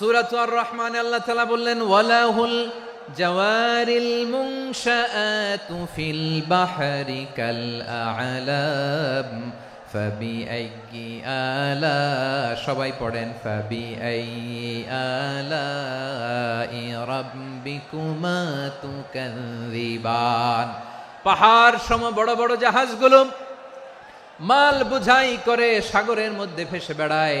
সূরাত রহমান আল্লাহ তাআলা বললেন, ওয়ালাহুল জাওয়ারিল মুনশাআতু ফিল বাহরি কাল আ'লাম ফাবিআইয়ি আলা সবাই পড়েন ফাবিআইয়ি আলাই রাব্বিকুমা তুকাযিবান পাহাড় সম বড় বড় জাহাজগুলো মাল বুঝাই করে সাগরের মধ্যে ভেসে বেড়ায়।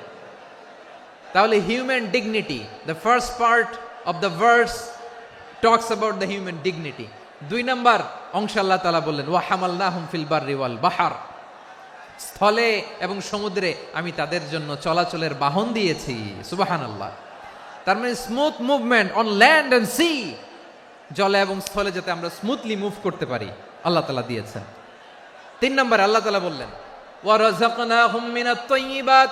তাহলে human dignity the first part of the verse talks about the human dignity দুই নম্বর, অংশ আল্লাহ তালা বললেন ওয়া হামাল্লাহুম ফিল বাররি ওয়াল বাহার। স্থলে এবং সমুদ্রে আমি তাদের জন্য চলাচলের বাহন দিয়েছি সুবাহান আল্লাহ তার মানে smooth movement on land and sea জলে এবং স্থলে যাতে আমরা স্মুথলি মুভ করতে পারি, আল্লাহ তালা দিয়েছেন। তিন নম্বর, আল্লাহ তালা বললেন ওয়ারাযাকনাহুম মিনাত তাইয়্যিবাত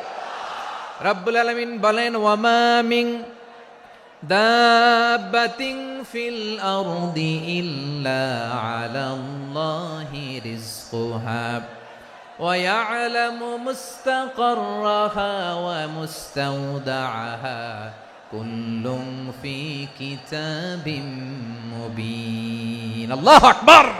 রাব্বুল আলামিন বলেন ওয়ামামিং দাব্বাতিন ফিল আরদি ইল্লা আলাল্লাহি রিজকুহা ويعلم مستقرها ومستودعها كل في كتاب مبين الله أكبر